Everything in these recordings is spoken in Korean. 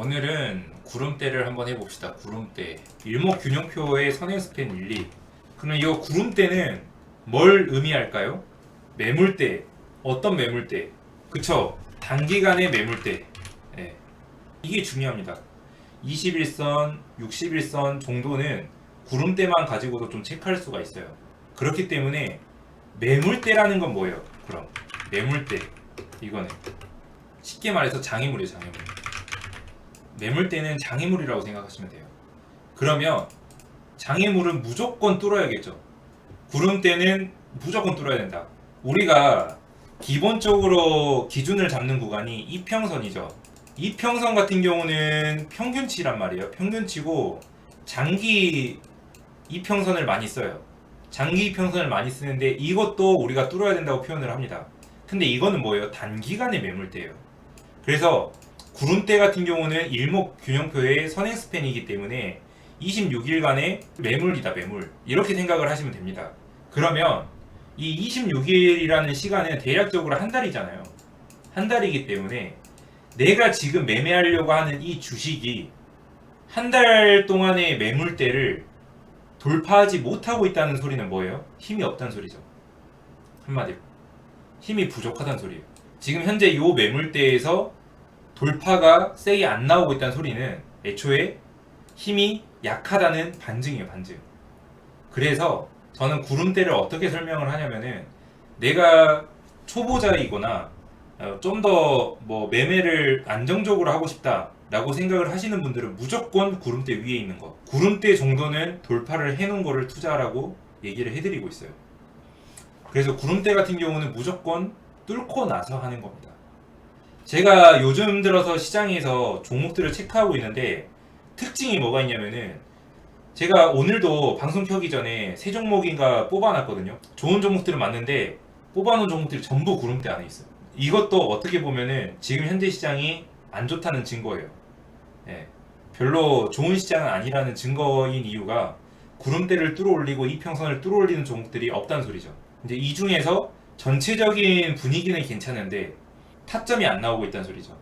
오늘은 구름대를 한번 해봅시다. 구름대. 일목균형표의 선행스팬 일리. 그럼 이 구름대는 뭘 의미할까요? 매물대. 어떤 매물대? 그쵸? 단기간의 매물대. 예. 이게 중요합니다. 21선, 61선 정도는 구름대만 가지고도 좀 체크할 수가 있어요. 그렇기 때문에 매물대라는 건 뭐예요? 그럼 매물대 이거는 쉽게 말해서 장애물이에요, 장애물. 매물대는 장애물이라고 생각하시면 돼요. 그러면 장애물은 무조건 뚫어야겠죠. 구름대는 무조건 뚫어야 된다. 우리가 기본적으로 기준을 잡는 구간이 이평선이죠. 이평선 같은 경우는 평균치란 말이에요. 평균치고 장기 이평선을 많이 써요. 장기 이평선을 많이 쓰는데 이것도 우리가 뚫어야 된다고 표현을 합니다. 근데 이거는 뭐예요? 단기간의 매물대예요. 그래서 구름대 같은 경우는 일목 균형표의 선행 스팬이기 때문에 26일간의 매물이다 매물 이렇게 생각을 하시면 됩니다. 그러면 이 26일이라는 시간은 대략적으로 한 달이잖아요. 한 달이기 때문에 내가 지금 매매하려고 하는 이 주식이 한 달 동안의 매물대를 돌파하지 못하고 있다는 소리는 뭐예요? 힘이 없다는 소리죠. 한마디로 힘이 부족하다는 소리예요. 지금 현재 이 매물대에서 돌파가 세게 안 나오고 있다는 소리는 애초에 힘이 약하다는 반증이에요, 반증. 그래서 저는 구름대를 어떻게 설명을 하냐면은 내가 초보자이거나 어, 좀더 뭐 매매를 안정적으로 하고 싶다라고 생각을 하시는 분들은 무조건 구름대 위에 있는 거. 구름대 정도는 돌파를 해놓은 거를 투자하라고 얘기를 해드리고 있어요. 그래서 구름대 같은 경우는 무조건 뚫고 나서 하는 겁니다. 제가 요즘 들어서 시장에서 종목들을 체크하고 있는데 특징이 뭐가 있냐면은 제가 오늘도 방송 켜기 전에 세 종목인가 뽑아놨거든요. 좋은 종목들을 맞는데 뽑아놓은 종목들이 전부 구름대 안에 있어요. 이것도 어떻게 보면은 지금 현재 시장이 안 좋다는 증거예요. 예. 별로 좋은 시장은 아니라는 증거인 이유가 구름대를 뚫어 올리고 이평선을 뚫어 올리는 종목들이 없다는 소리죠. 이제 이 중에서 전체적인 분위기는 괜찮은데 타점이 안 나오고 있다는 소리죠.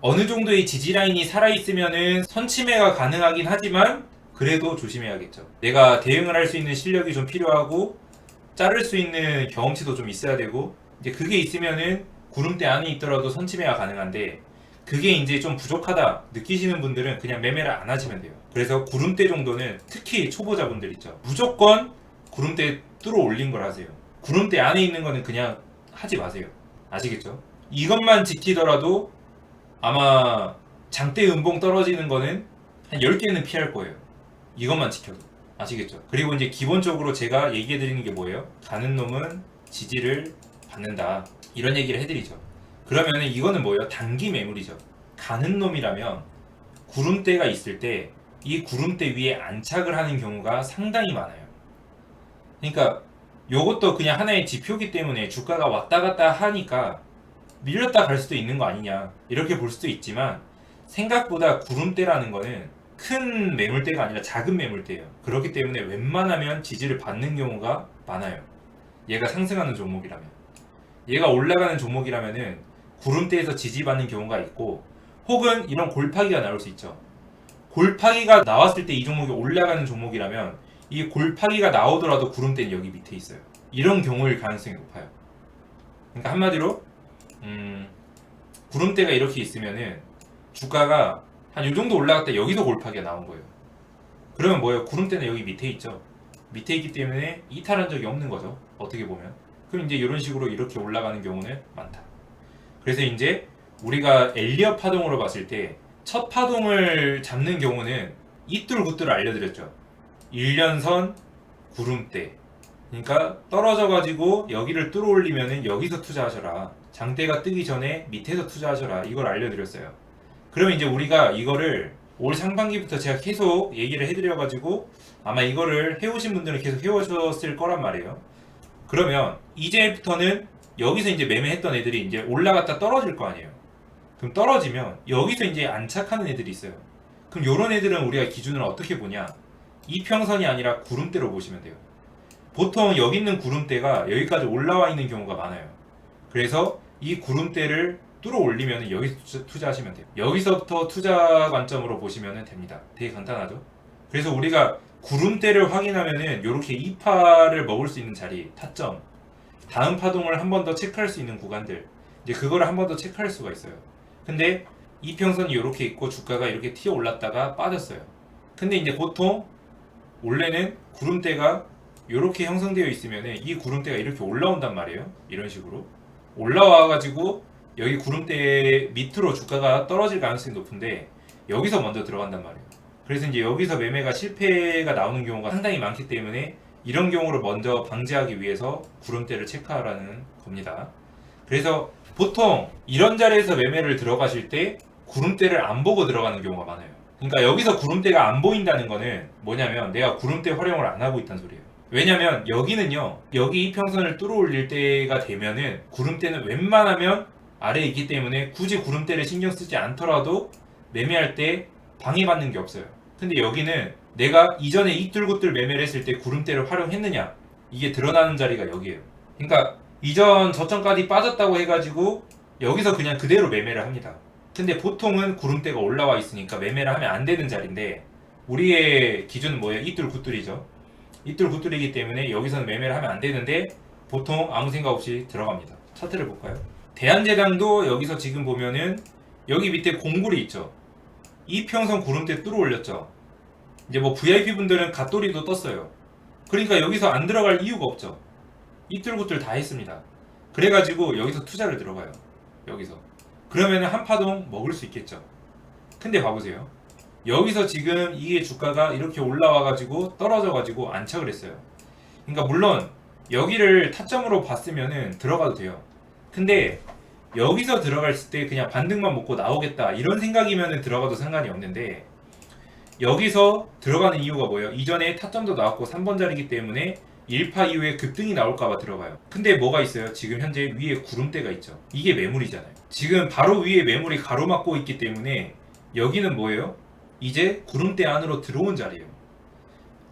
어느 정도의 지지 라인이 살아 있으면은 선침해가 가능하긴 하지만 그래도 조심해야겠죠. 내가 대응을 할 수 있는 실력이 좀 필요하고 자를 수 있는 경험치도 좀 있어야 되고 이제 그게 있으면은 구름대 안에 있더라도 선침해가 가능한데 그게 이제 좀 부족하다 느끼시는 분들은 그냥 매매를 안 하시면 돼요. 그래서 구름대 정도는 특히 초보자분들 있죠. 무조건 구름대 뚫어 올린 걸 하세요. 구름대 안에 있는 거는 그냥 하지 마세요. 아시겠죠? 이것만 지키더라도 아마 장대 음봉 떨어지는 거는 한 10개는 피할 거예요. 이것만 지켜도. 아시겠죠? 그리고 이제 기본적으로 제가 얘기해 드리는 게 뭐예요? 가는 놈은 지지를 받는다. 이런 얘기를 해 드리죠. 그러면은 이거는 뭐예요? 단기 매물이죠. 가는 놈이라면 구름대가 있을 때 이 구름대 위에 안착을 하는 경우가 상당히 많아요. 그러니까 요것도 그냥 하나의 지표기 때문에 주가가 왔다 갔다 하니까 밀렸다 갈 수도 있는 거 아니냐 이렇게 볼 수도 있지만 생각보다 구름대라는 거는 큰 매물대가 아니라 작은 매물대예요. 그렇기 때문에 웬만하면 지지를 받는 경우가 많아요. 얘가 상승하는 종목이라면 얘가 올라가는 종목이라면은 구름대에서 지지받는 경우가 있고 혹은 이런 골파기가 나올 수 있죠. 골파기가 나왔을 때 이 종목이 올라가는 종목이라면 이 골파기가 나오더라도 구름대는 여기 밑에 있어요. 이런 경우일 가능성이 높아요. 그러니까 한마디로 음, 구름대가 이렇게 있으면은 주가가 한요 정도 올라갔다 여기서 골파기가 나온 거예요. 그러면 뭐예요? 구름대는 여기 밑에 있죠. 밑에 있기 때문에 이탈한 적이 없는 거죠. 어떻게 보면. 그럼 이제 이런 식으로 이렇게 올라가는 경우는 많다. 그래서 이제 우리가 엘리어 파동으로 봤을 때 첫 파동을 잡는 경우는 이뚤구뚤 알려드렸죠. 1년선 구름대. 그러니까 떨어져 가지고 여기를 뚫어 올리면은 여기서 투자하셔라. 장대가 뜨기 전에 밑에서 투자하셔라. 이걸 알려드렸어요. 그러면 이제 우리가 이거를 올 상반기부터 제가 계속 얘기를 해드려 가지고 아마 이거를 해오신 분들은 계속 해오셨을 거란 말이에요. 그러면 이제부터는 여기서 이제 매매했던 애들이 이제 올라갔다 떨어질 거 아니에요. 그럼 떨어지면 여기서 이제 안착하는 애들이 있어요. 그럼 이런 애들은 우리가 기준을 어떻게 보냐? 이평선이 아니라 구름대로 보시면 돼요. 보통 여기 있는 구름대가 여기까지 올라와 있는 경우가 많아요. 그래서 이 구름대를 뚫어 올리면 여기서 투자- 투자하시면 돼요. 여기서부터 투자 관점으로 보시면 됩니다. 되게 간단하죠? 그래서 우리가 구름대를 확인하면은 이렇게 2파를 먹을 수 있는 자리, 타점, 다음 파동을 한 번 더 체크할 수 있는 구간들, 이제 그거를 한 번 더 체크할 수가 있어요. 근데 이평선이 이렇게 있고 주가가 이렇게 튀어 올랐다가 빠졌어요. 근데 이제 보통 원래는 구름대가 이렇게 형성되어 있으면은 이 구름대가 이렇게 올라온단 말이에요. 이런 식으로 올라와가지고 여기 구름대 밑으로 주가가 떨어질 가능성이 높은데 여기서 먼저 들어간단 말이에요. 그래서 이제 여기서 매매가 실패가 나오는 경우가 상당히 많기 때문에 이런 경우를 먼저 방지하기 위해서 구름대를 체크하라는 겁니다. 그래서 보통 이런 자리에서 매매를 들어가실 때 구름대를 안 보고 들어가는 경우가 많아요. 그러니까 여기서 구름대가 안 보인다는 거는 뭐냐면 내가 구름대 활용을 안 하고 있다는 소리예요. 왜냐면 여기는요, 여기 이평선을 뚫어 올릴 때가 되면은 구름대는 웬만하면 아래에 있기 때문에 굳이 구름대를 신경 쓰지 않더라도 매매할 때 방해받는 게 없어요. 근데 여기는 내가 이전에 이뚫고뚫 매매를 했을 때 구름대를 활용했느냐 이게 드러나는 자리가 여기에요. 그러니까 이전 저점까지 빠졌다고 해가지고 여기서 그냥 그대로 매매를 합니다. 근데 보통은 구름대가 올라와 있으니까 매매를 하면 안 되는 자리인데 우리의 기준은 뭐예요? 이뚫 굿뚫이죠. 이뚫 굿뚫이기 때문에 여기서는 매매를 하면 안 되는데 보통 아무 생각 없이 들어갑니다. 차트를 볼까요? 대한제당도 여기서 지금 보면은 여기 밑에 공굴이 있죠. 이평선 구름대 뚫어 올렸죠. 이제 뭐 VIP 분들은 갓돌이도 떴어요. 그러니까 여기서 안 들어갈 이유가 없죠. 이틀구틀 다 했습니다. 그래가지고 여기서 투자를 들어가요. 여기서. 그러면 한 파동 먹을 수 있겠죠. 근데 봐보세요. 여기서 지금 이게 주가가 이렇게 올라와가지고 떨어져가지고 안착을 했어요. 그러니까 물론 여기를 타점으로 봤으면은 들어가도 돼요. 근데 여기서 들어갔을 때 그냥 반등만 먹고 나오겠다 이런 생각이면은 들어가도 상관이 없는데 여기서 들어가는 이유가 뭐예요? 이전에 타점도 나왔고 3번 자리기 때문에 1파 이후에 급등이 나올까봐 들어가요. 근데 뭐가 있어요? 지금 현재 위에 구름대가 있죠. 이게 매물이잖아요. 지금 바로 위에 매물이 가로막고 있기 때문에 여기는 뭐예요? 이제 구름대 안으로 들어온 자리예요.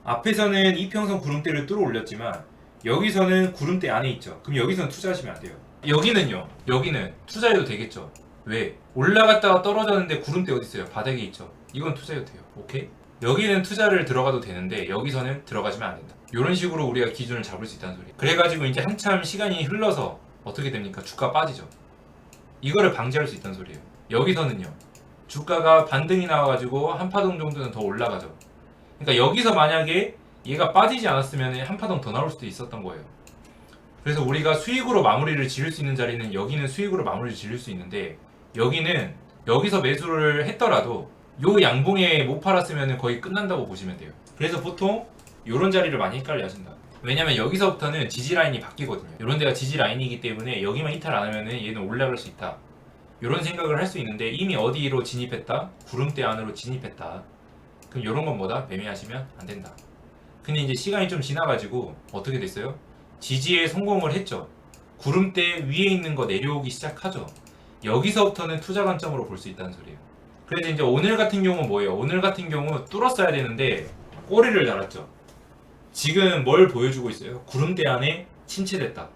앞에서는 이평선 구름대를 뚫어 올렸지만 여기서는 구름대 안에 있죠. 그럼 여기서는 투자하시면 안 돼요. 여기는요. 여기는 투자해도 되겠죠. 왜? 올라갔다가 떨어졌는데 구름대 어디 있어요? 바닥에 있죠. 이건 투자해도 돼요. 오케이? 여기는 투자를 들어가도 되는데 여기서는 들어가시면 안 된다. 이런 식으로 우리가 기준을 잡을 수 있다는 소리. 그래가지고 이제 한참 시간이 흘러서 어떻게 됩니까? 주가 빠지죠. 이거를 방지할 수 있다는 소리예요. 여기서는요. 주가가 반등이 나와가지고 한 파동 정도는 더 올라가죠. 그러니까 여기서 만약에 얘가 빠지지 않았으면 한 파동 더 나올 수도 있었던 거예요. 그래서 우리가 수익으로 마무리를 지을 수 있는 자리는 여기는 수익으로 마무리를 지을 수 있는데 여기는 여기서 매수를 했더라도 요 양봉에 못 팔았으면 거의 끝난다고 보시면 돼요. 그래서 보통 이런 자리를 많이 헷갈려 하신다. 왜냐면 여기서부터는 지지 라인이 바뀌거든요. 이런 데가 지지 라인이기 때문에 여기만 이탈 안 하면은 얘는 올라갈 수 있다. 이런 생각을 할 수 있는데 이미 어디로 진입했다? 구름대 안으로 진입했다. 그럼 이런 건 뭐다? 매매하시면 안 된다. 근데 이제 시간이 좀 지나가지고 어떻게 됐어요? 지지에 성공을 했죠. 구름대 위에 있는 거 내려오기 시작하죠. 여기서부터는 투자 관점으로 볼 수 있다는 소리예요. 그래서 이제 오늘 같은 경우는 뭐예요? 오늘 같은 경우 뚫었어야 되는데 꼬리를 달았죠. 지금 뭘 보여주고 있어요? 구름대 안에 침체됐다.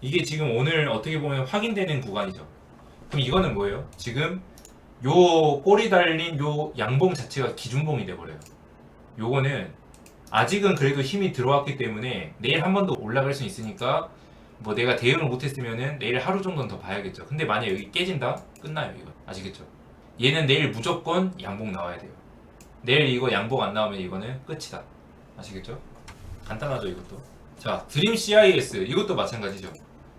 이게 지금 오늘 어떻게 보면 확인되는 구간이죠. 그럼 이거는 뭐예요? 지금 요 꼬리 달린 요 양봉 자체가 기준봉이 돼버려요. 요거는 아직은 그래도 힘이 들어왔기 때문에 내일 한 번 더 올라갈 수 있으니까 뭐 내가 대응을 못했으면은 내일 하루 정도는 더 봐야겠죠. 근데 만약 여기 깨진다? 끝나요 이거 아시겠죠? 얘는 내일 무조건 양봉 나와야 돼요. 내일 이거 양봉 안 나오면 이거는 끝이다. 아시겠죠? 간단하죠 이것도. 자 드림 CIS 이것도 마찬가지죠.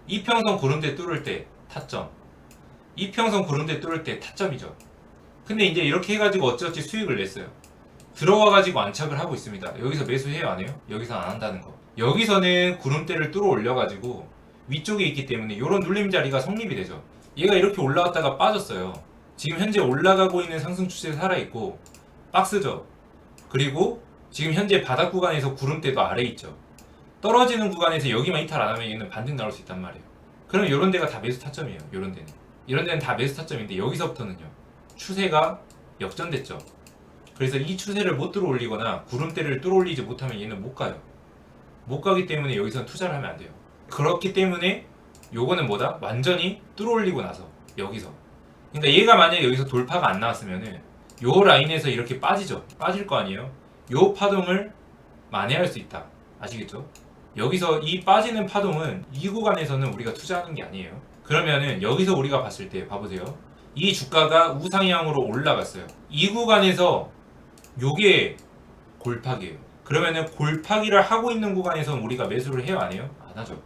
이평선 구름대 뚫을 때 타점. 이평선 구름대 뚫을 때 타점이죠. 근데 이제 이렇게 해가지고 어찌어찌 수익을 냈어요. 들어와가지고 안착을 하고 있습니다. 여기서 매수해요 안 해요? 여기서 안 한다는 거. 여기서는 구름대를 뚫어 올려가지고 위쪽에 있기 때문에 이런 눌림 자리가 성립이 되죠. 얘가 이렇게 올라왔다가 빠졌어요. 지금 현재 올라가고 있는 상승 추세에 살아있고 박스죠. 그리고 지금 현재 바닥 구간에서 구름대도 아래 있죠. 떨어지는 구간에서 여기만 이탈 안 하면 얘는 반등 나올 수 있단 말이에요. 그럼 이런 데가 다 매수 타점이에요. 이런 데는. 이런 데는 다 매수 타점인데 여기서부터는요. 추세가 역전됐죠. 그래서 이 추세를 못 들어 올리거나 구름대를 뚫어 올리지 못하면 얘는 못 가요. 못 가기 때문에 여기서 투자를 하면 안 돼요. 그렇기 때문에 요거는 뭐다? 완전히 뚫어 올리고 나서 여기서. 그러니까 얘가 만약에 여기서 돌파가 안 나왔으면은 요 라인에서 이렇게 빠지죠. 빠질 거 아니에요. 요 파동을 만회할 수 있다. 아시겠죠? 여기서 이 빠지는 파동은 이 구간에서는 우리가 투자하는 게 아니에요. 그러면은 여기서 우리가 봤을 때 봐보세요. 이 주가가 우상향으로 올라갔어요. 이 구간에서 요게 골팍이에요. 그러면은 골팍이를 하고 있는 구간에서는 우리가 매수를 해요 안 해요? 안 하죠.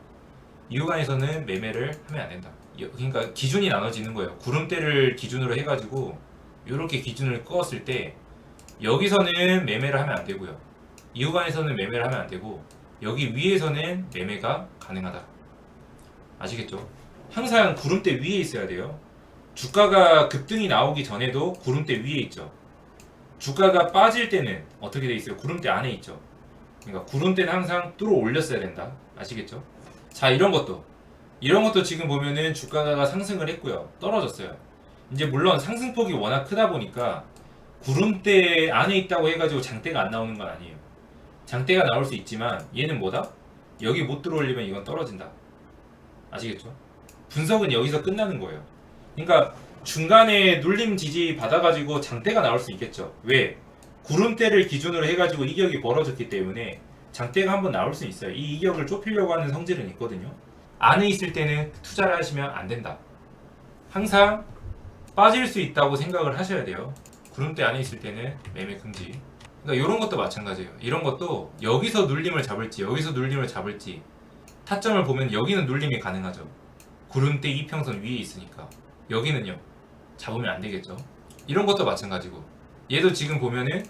이 구간에서는 매매를 하면 안 된다. 여- 그러니까 기준이 나눠지는 거예요. 구름대를 기준으로 해가지고 이렇게 기준을 끄었을 때 여기서는 매매를 하면 안 되고요. 이 구간에서는 매매를 하면 안 되고 여기 위에서는 매매가 가능하다. 아시겠죠? 항상 구름대 위에 있어야 돼요. 주가가 급등이 나오기 전에도 구름대 위에 있죠. 주가가 빠질 때는 어떻게 돼 있어요? 구름대 안에 있죠. 그러니까 구름대는 항상 뚫어 올렸어야 된다. 아시겠죠? 자, 이런 것도 이런 것도 지금 보면은 주가가 상승을 했고요. 떨어졌어요. 이제 물론 상승폭이 워낙 크다 보니까 구름대 안에 있다고 해가지고 장대가 안 나오는 건 아니에요. 장대가 나올 수 있지만 얘는 뭐다? 여기 못 들어올리면 이건 떨어진다. 아시겠죠? 분석은 여기서 끝나는 거예요. 그러니까 중간에 눌림 지지 받아가지고 장대가 나올 수 있겠죠. 왜? 구름대를 기준으로 해가지고 이격이 벌어졌기 때문에 장대가 한번 나올 수 있어요. 이 이격을 좁히려고 하는 성질은 있거든요. 안에 있을 때는 투자를 하시면 안 된다. 항상 빠질 수 있다고 생각을 하셔야 돼요. 구름대 안에 있을 때는 매매 금지. 그러니까 이런 것도 마찬가지예요. 이런 것도 여기서 눌림을 잡을지 여기서 눌림을 잡을지 타점을 보면 여기는 눌림이 가능하죠. 구름대 이평선 위에 있으니까 여기는요 잡으면 안 되겠죠. 이런 것도 마찬가지고 얘도 지금 보면은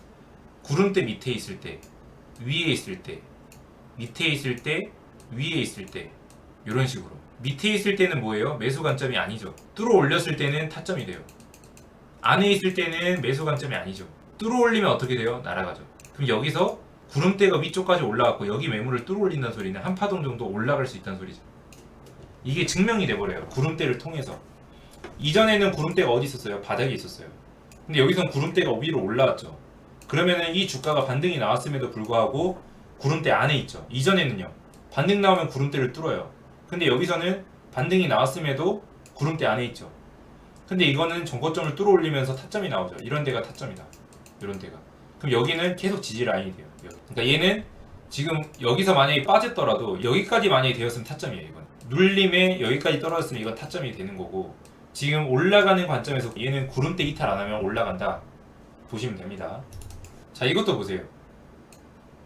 구름대 밑에 있을 때 위에 있을 때 밑에 있을 때 위에 있을 때 이런 식으로 밑에 있을 때는 뭐예요? 매수 관점이 아니죠. 뚫어 올렸을 때는 타점이 돼요. 안에 있을 때는 매수 관점이 아니죠. 뚫어 올리면 어떻게 돼요? 날아가죠. 그럼 여기서 구름대가 위쪽까지 올라갔고 여기 매물을 뚫어 올린다는 소리는 한 파동 정도 올라갈 수 있다는 소리죠. 이게 증명이 돼버려요. 구름대를 통해서. 이전에는 구름대가 어디 있었어요? 바닥에 있었어요. 근데 여기선 구름대가 위로 올라왔죠. 그러면은 이 주가가 반등이 나왔음에도 불구하고 구름대 안에 있죠. 이전에는요. 반등 나오면 구름대를 뚫어요. 근데 여기서는 반등이 나왔음에도 구름대 안에 있죠. 근데 이거는 정거점을 뚫어 올리면서 타점이 나오죠. 이런 데가 타점이다. 이런 데가. 그럼 여기는 계속 지지 라인이 돼요. 여기. 그러니까 얘는 지금 여기서 만약에 빠졌더라도 여기까지 만약에 되었으면 타점이에요. 이건. 눌림에 여기까지 떨어졌으면 이건 타점이 되는 거고 지금 올라가는 관점에서 얘는 구름대 이탈 안 하면 올라간다. 보시면 됩니다. 자 이것도 보세요.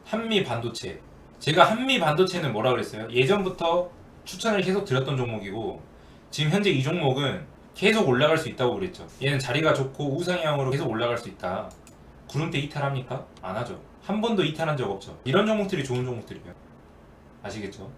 한미 반도체. 제가 한미 반도체는 뭐라 그랬어요? 예전부터 추천을 계속 드렸던 종목이고 지금 현재 이 종목은 계속 올라갈 수 있다고 그랬죠. 얘는 자리가 좋고 우상향으로 계속 올라갈 수 있다. 구름대 이탈합니까? 안 하죠. 한 번도 이탈한 적 없죠. 이런 종목들이 좋은 종목들이에요. 아시겠죠?